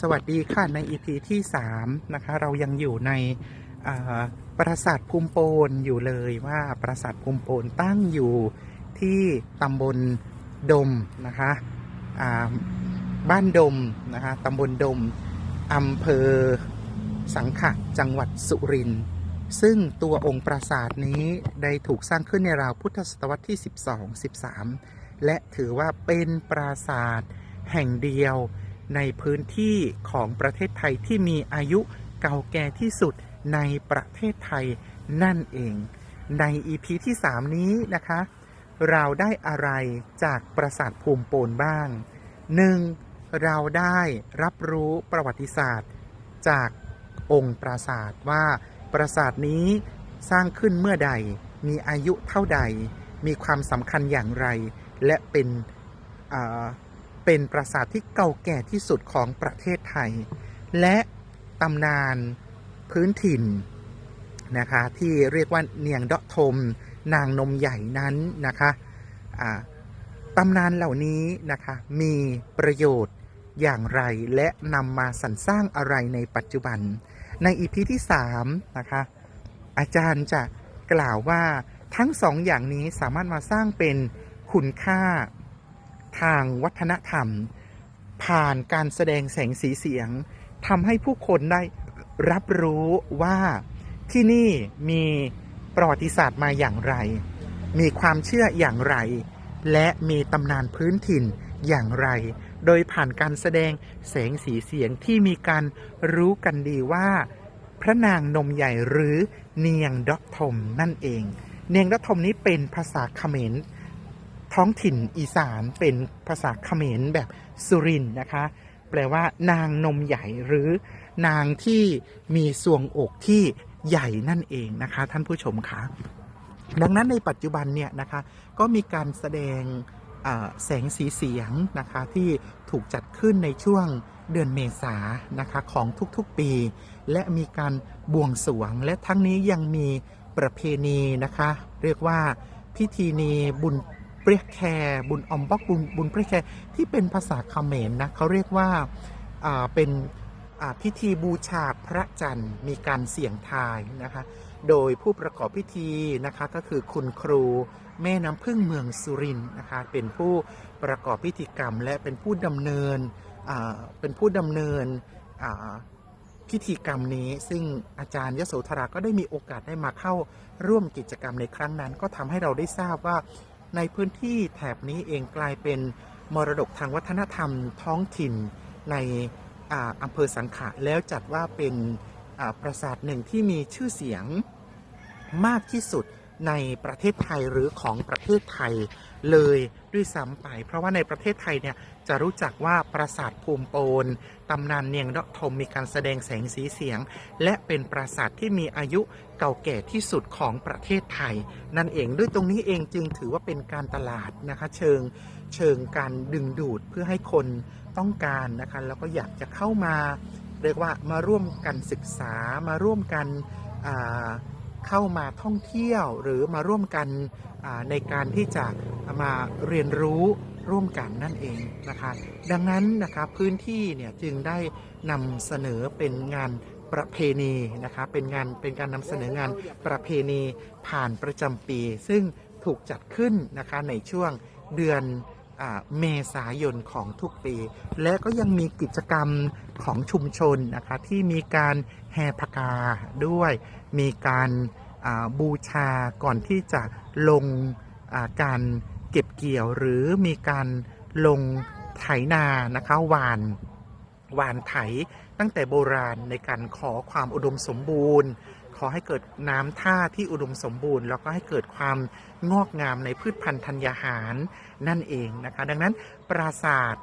สวัสดีค่ะใน EP ที่ 3 นะคะ เรายังอยู่ในปราสาทภูมิโปนอยู่เลยว่าปราสาทภูมิโปนตั้งอยู่ที่ตำบลดมนะคะบ้านดมนะคะตำบลดมอำเภอสังขะจังหวัดสุรินทร์ซึ่งตัวองค์ปราสาทนี้ได้ถูกสร้างขึ้นในราวพุทธศตวรรษที่ 12-13 และถือว่าเป็นปราสาทแห่งเดียว ในพื้นที่ของประเทศไทยที่มีอายุเก่าแก่ที่สุดในประเทศไทยนั่นเอง ใน EP ที่ 3 นี้นะคะ เราได้อะไรจากปราสาทภูมิโปนบ้าง 1. เราได้รับรู้ประวัติศาสตร์ จากองค์ปราสาทว่าปราสาทนี้สร้างขึ้นเมื่อใด มีอายุเท่าใด มีความสำคัญอย่างไร และเป็น เป็นปราสาทที่เก่าแก่ที่สุดของประเทศไทย และตำนานพื้นถิ่นนะคะที่เรียกว่าเนียงเดาะทม นางนมใหญ่นั้นนะคะตำนานเหล่านี้นะคะมีประโยชน์อย่างไรและนำมาสรรสร้างอะไรในปัจจุบัน ในอีพีที่3นะคะอาจารย์จะกล่าวว่าทั้งสองอย่างนี้สามารถมาสร้างเป็นคุณค่า ทางวัฒนธรรม ผ่านการแสดงแสงสีเสียงทำให้ผู้คนได้รับรู้ว่าที่นี่มีประวัติศาสตร์มาอย่างไร มีความเชื่ออย่างไร และมีตำนานพื้นถิ่นอย่างไร โดยผ่านการแสดงแสงสีเสียงที่มีการรู้กันดีว่า พระนางนมใหญ่หรือเนียงดอกทมนั่นเอง เนียงดอกทมนี้เป็นภาษาเขมร ท้องถิ่นอีสานเป็นภาษาเขมรแบบสุรินนะคะ แปลว่านางนมใหญ่หรือนางที่มีสวงอกที่ใหญ่นั่นเองนะคะ ท่านผู้ชมคะดังนั้นในปัจจุบันเนี่ยนะคะก็มีการแสดงแสงสีเสียงนะคะที่ถูกจัดขึ้นในช่วงเดือนเมษานะคะของทุกๆปี และมีการบวงสรวง และทั้งนี้ยังมีประเพณีนะคะ เรียกว่าพิธีนีบุญ เปรียกแคร์บุญอมบอกบุญบุญเปรียกแคร์ที่เป็นภาษาเขมรนะเขาเรียกว่าเป็นพิธีบูชาพระจันทร์มีการเสี่ยงทายนะคะ โดยผู้ประกอบพิธีนะคะก็คือคุณครูแม่น้ำพึ่งเมืองสุรินนะคะเป็นผู้ประกอบพิธีกรรม และเป็นผู้ดำเนินเป็นผู้ดำเนินพิธีกรรมนี้ ซึ่งอาจารย์ยโสธราก็ได้มีโอกาสได้มาเข้าร่วมกิจกรรมในครั้งนั้น ก็ทำให้เราได้ทราบว่า ในพื้นที่แถบนี้เองกลายเป็นมรดกทางวัฒนธรรมท้องถิ่นในอำเภอสังขะแล้วจัดว่าเป็นปราสาทหนึ่งที่มีชื่อเสียงมากที่สุด ในประเทศไทยหรือของประเทศไทยเลยด้วยซ้ำไป เพราะว่าในประเทศไทยเนี่ยจะรู้จักว่าปราสาทภูมิโปนตำนานเนียงดอกทมมีการแสดงแสงสีเสียง และเป็นปราสาทที่มีอายุเก่าแก่ที่สุดของประเทศไทย นั่นเองด้วยตรงนี้เองจึงถือว่าเป็นการตลาดนะคะเชิงเชิงการดึงดูดเพื่อให้คนต้องการนะคะแล้วก็อยากจะเข้ามา เรียกว่ามาร่วมกันศึกษามาร่วมกันอ่า เข้ามาท่องเที่ยวหรือมาร่วมกันในการที่จะมาเรียนรู้ร่วมกันนั่นเองนะคะดังนั้นนะคะพื้นที่เนี่ยจึงได้นำเสนอเป็นงานประเพณีนะคะเป็นงานเป็นการนำเสนองานประเพณีผ่านประจำปี ซึ่งถูกจัดขึ้นนะคะในช่วงเดือน เมษายนของทุกปี และก็ยังมีกิจกรรมของชุมชนนะคะที่มีการแห่พกาด้วย มีการบูชาก่อนที่จะลงการเก็บเกี่ยวหรือมีการลงไถนานะคะหวานหวานไถตั้งแต่โบราณในการขอความอุดมสมบูรณ์ อให้เกิดน้ำท่าที่อุดมสมบูรณ์ แล้วก็ให้เกิดความงอกงามในพืชพันธุ์ธัญญาหารนั่นเองนะคะ ดังนั้นปราสาท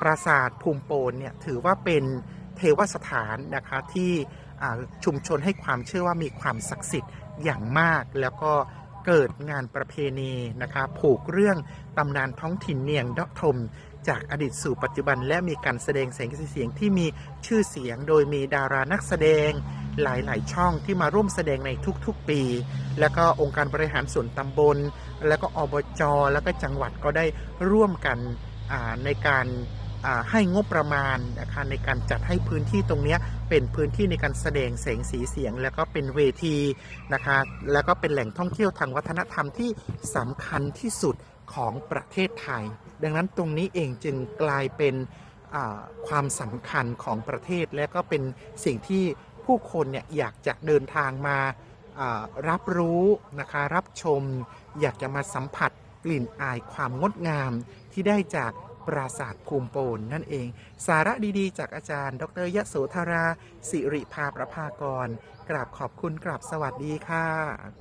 ปราสาทภูมิโปนเนี่ยถือว่าเป็นเทวสถานนะคะที่ชุมชนให้ความเชื่อว่ามีความศักดิ์สิทธิ์อย่างมาก แล้วก็เกิดงานประเพณีนะคะผูกเรื่องตำนานท้องถิ่นเนียงดอกทมจากอดีตสู่ปัจจุบันและมีการแสดงแสงสีเสียงที่มีชื่อเสียงโดยมีดารานักแสดง หลาย ๆ ช่องที่มาร่วมแสดงในทุก ๆ ปี แล้วก็องค์การบริหารส่วนตำบล แล้วก็อบจ แล้วก็จังหวัดก็ได้ร่วมกันในการให้งบประมาณนะคะในการจัดให้พื้นที่ตรงนี้เป็นพื้นที่ในการแสดงแสงสีเสียง แล้วก็เป็นเวทีนะคะแล้วก็เป็นแหล่งท่องเที่ยวทางวัฒนธรรมที่สำคัญที่สุดของประเทศไทย ดังนั้นตรงนี้เองจึงกลายเป็นความสำคัญของประเทศและก็เป็นสิ่งที่ ผู้คนเนี่ยอยากจะเดินทางมารับรู้นะคะรับชม อยากจะมาสัมผัสกลิ่นอายความงดงามที่ได้จากปราสาทภูมิโปนนั่นเอง สาระดีๆ จากอาจารย์ ดรยโสธรา สิริภาประภากร กราบขอบคุณกราบสวัสดีค่ะ